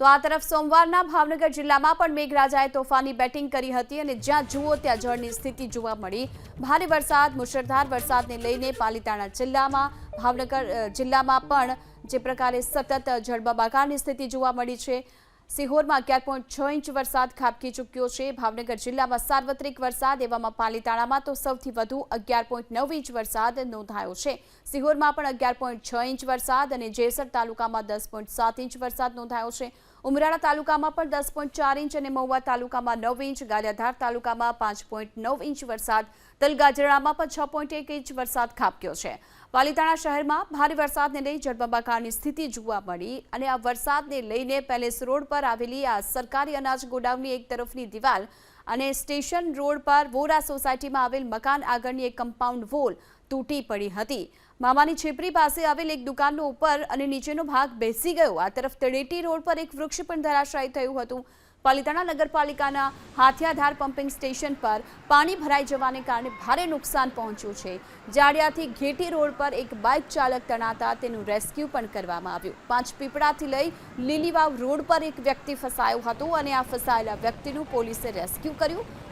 તો આ તરફ સોમવારના ભાવનગર જિલ્લામાં પણ મેઘરાજાએ તોફાની બેટિંગ કરી હતી અને જ્યાં જુઓ ત્યાં જળની સ્થિતિ જોવા મળી. ભારે વરસાદ, મુશળધાર વરસાદને લઈને પાલિતાણા જિલ્લામાં, ભાવનગર જિલ્લામાં પણ જે પ્રકારે સતત જળબંબાકારની સ્થિતિ જોવા મળી છે. સિહોરમાં અગિયાર પોઈન્ટ છ ઇંચ વરસાદ ખાબકી ચૂક્યો છે. ભાવનગર જિલ્લામાં સાર્વત્રિક વરસાદ એવામાં પાલીતાણામાં તો સૌથી વધુ અગિયાર પોઈન્ટ નવ ઇંચ વરસાદ નોંધાયો છે. સિહોરમાં પણ અગિયાર પોઈન્ટ છ ઇંચ વરસાદ અને જેસર તાલુકામાં દસ પોઈન્ટ સાત ઇંચ વરસાદ નોંધાયો છે. ઉમરાળા તાલુકામાં પણ દસ પોઈન્ટ ચાર ઇંચ અને મહુવા તાલુકામાં નવ ઇંચ, ગાલિયાધાર તાલુકામાં પાંચ પોઈન્ટ નવ ઇંચ વરસાદ તલગાજરામાં પણ છ પોઈન્ટ એક ઇંચ વરસાદ ખાબક્યો છે. પાલીતાણા શહેરમાં ભારે વરસાદને લઈ જળબંબાકારની સ્થિતિ જોવા મળી અને આ વરસાદને લઈને પેલેસ રોડ પર આવેલી આ સરકારી અનાજ ગોડાઉનની એક તરફની દિવાલ અને સ્ટેશન રોડ પર વોરા સોસાયટીમાં આવેલ મકાન આગળની એક કમ્પાઉન્ડ વોલ તૂટી પડી હતી. મામાની છેપરી પાસે આવેલ એક દુકાનનો ઉપર અને નીચેનો ભાગ બેસી ગયો. આ તરફ તળેટી રોડ પર એક વૃક્ષ પણ ધરાશાયી થયું હતું. પાલિતાણા નગરપાલિકાના હાથિયાધાર પમ્પિંગ સ્ટેશન પર પાણી ભરાઈ જવાને કારણે ભારે નુકસાન પહોંચ્યું છે. જાડિયાથી ઘેટી રોડ પર એક બાઇક ચાલક તણાતા તેનું રેસ્ક્યુ પણ કરવામાં આવ્યું. પાંચ પીપળાથી લઈ લીલીવાવ રોડ પર એક વ્યક્તિ ફસાયો હતો અને આ ફસાયેલા વ્યક્તિનું પોલીસે રેસ્ક્યુ કર્યું.